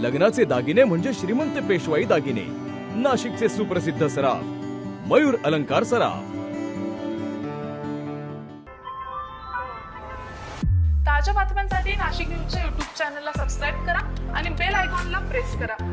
लग्नाचे दागिने म्हणजे श्रीमंत पेशवाई दागिने. नाशिकचे सुप्रसिद्ध सराफ मयूर अलंकार सराफ. ताज्या बातम्यांसाठी नाशिक न्यूजच्या युट्यूब चॅनलला सबस्क्राईब करा आणि बेल आयकॉनला प्रेस करा.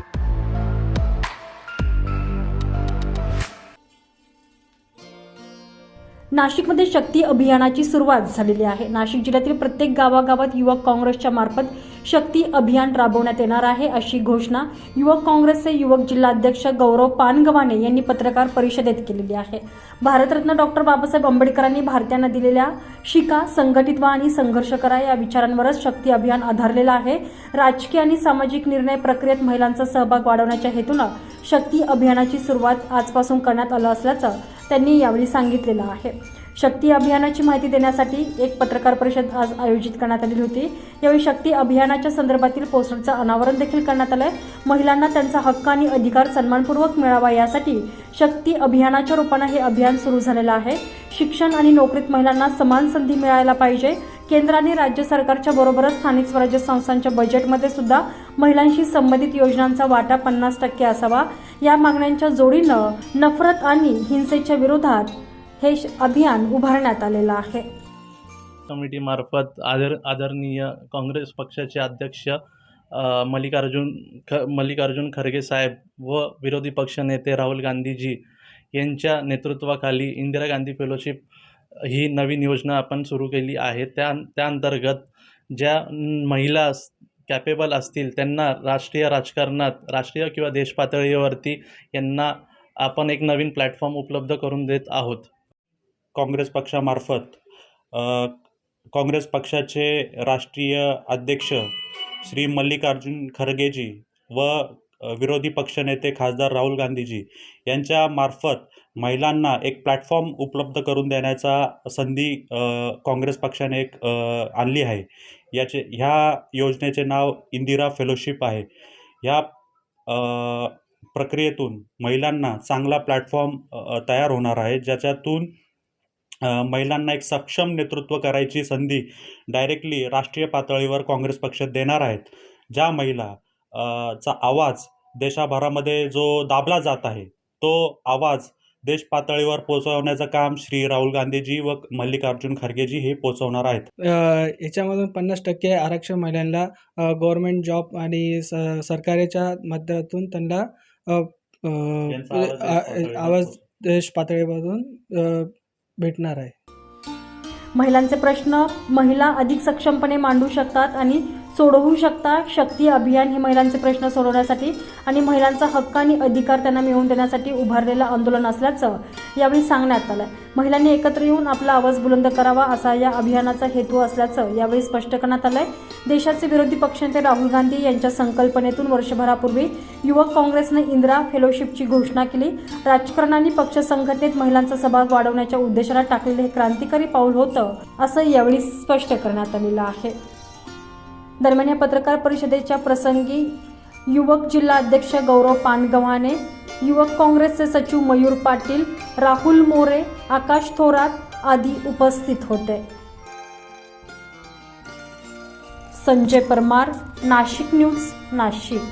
नाशिकमध्ये शक्ती अभियानाची सुरुवात झालेली आहे. नाशिक जिल्ह्यातील प्रत्येक गावागावात युवक काँग्रेसच्या मार्फत शक्ती अभियान राबवण्यात येणार आहे अशी घोषणा युवक काँग्रेसचे युवक जिल्हाध्यक्ष गौरव पानगवाने यांनी पत्रकार परिषदेत केलेली आहे. भारतरत्न डॉक्टर बाबासाहेब आंबेडकरांनी भारतीयांना दिलेल्या शिका संघटित व्हा आणि संघर्ष करा या विचारांवरच शक्ती अभियान आधारलेलं आहे. राजकीय आणि सामाजिक निर्णय प्रक्रियेत महिलांचा सहभाग वाढवण्याच्या हेतूनं शक्ती अभियानाची सुरुवात आजपासून करण्यात आलं असल्याचं त्यांनी यावेळी सांगितलेलं आहे. शक्ती अभियानाची माहिती देण्यासाठी एक पत्रकार परिषद आज आयोजित करण्यात आलेली होती. यावेळी शक्ती अभियानाच्या संदर्भातील पोस्टरचं अनावरण देखील करण्यात आलंय. महिलांना त्यांचा हक्क आणि अधिकार सन्मानपूर्वक मिळावा यासाठी शक्ती अभियानाच्या रूपानं हे अभियान सुरू झालेलं आहे. शिक्षण आणि नोकरीत महिलांना समान संधी मिळायला पाहिजे. केंद्र आणि राज्य सरकारच्या बरोबरच स्थानिक स्वराज्य संस्थांच्या बजेटमध्ये सुद्धा महिलांशी संबंधित योजनांचा वाटा पन्नास टक्के असावा. या मागण्यांच्या जोडीनं नफरत आणि हिंसेच्या विरोधात हे अभियान उभारण्यात आलेलं आहे. कमिटीमार्फत आदर आदरणीय काँग्रेस पक्षाचे अध्यक्ष मल्लिकार्जुन ख मल्लिकार्जुन खरगे साहेब व विरोधी पक्षनेते राहुल गांधीजी यांच्या नेतृत्वाखाली इंदिरा गांधी फेलोशिप ही नवीन योजना आपण सुरू केली आहे. त्या त्या अंतर्गत ज्या महिला कॅपेबल असतील त्यांना राष्ट्रीय राजकारणात राष्ट्रीय किंवा देशपातळीवरती यांना आपण एक नवीन प्लॅटफॉर्म उपलब्ध करून देत आहोत. काँग्रेस पक्षामार्फत काँग्रेस पक्षाचे राष्ट्रीय अध्यक्ष श्री मल्लिकार्जुन खरगेजी व विरोधी पक्षनेते खासदार राहुल गांधीजी यांच्या मार्फत महिलांना एक प्लॅटफॉर्म उपलब्ध करून देण्याचा संधी काँग्रेस पक्षाने एक आणली आहे. याचे ह्या योजनेचे नाव इंदिरा फेलोशिप आहे. ह्या प्रक्रियेतून महिलांना चांगला प्लॅटफॉर्म तयार होणार आहे ज्याच्यातून महिलांना एक सक्षम नेतृत्व करायची संधी डायरेक्टली राष्ट्रीय पातळीवर काँग्रेस पक्ष देणार आहेत. ज्या महिला चा आवाज देशाभरामध्ये जो दाबला जात आहे तो आवाज देश पातळीवर पोहोचवण्याचं काम श्री राहुल गांधीजी व मल्लिकार्जुन खरगेजी हे पोहोचवणार आहेत. याच्यामधून पन्नास टक्के आरक्षण महिलांना गव्हर्मेंट जॉब आणि स सरकारच्या माध्यमातून त्यांना आवाज देश आ- भेटणार आहे. महिलांचे प्रश्न महिला अधिक सक्षमपणे मांडू शकतात आणि सोडवू शकता. शक्ती अभियान हे महिलांचे प्रश्न सोडवण्यासाठी आणि महिलांचा हक्क आणि अधिकार त्यांना मिळवून देण्यासाठी उभारलेलं आंदोलन असल्याचं यावेळी सांगण्यात आलं. महिलांनी एकत्र येऊन आपला आवाज बुलंद करावा असा या अभियानाचा हेतू असल्याचं यावेळी स्पष्ट करण्यात आलंय. देशाचे विरोधी पक्षनेते राहुल गांधी यांच्या संकल्पनेतून वर्षभरापूर्वी युवक काँग्रेसने इंदिरा फेलोशिपची घोषणा केली. राजकारणाने पक्ष संघटनेत महिलांचा सहभाग वाढवण्याच्या उद्देशाला टाकलेले हे क्रांतिकारी पाऊल होतं असं यावेळी स्पष्ट करण्यात आलेलं आहे. दरम्यान या पत्रकार परिषदेच्या प्रसंगी युवक जिल्हा अध्यक्ष गौरव पानगव्हाणे युवक काँग्रेसचे सचिव मयूर पाटील राहुल मोरे आकाश थोरात आदी उपस्थित होते. संजय परमार नाशिक न्यूज नाशिक.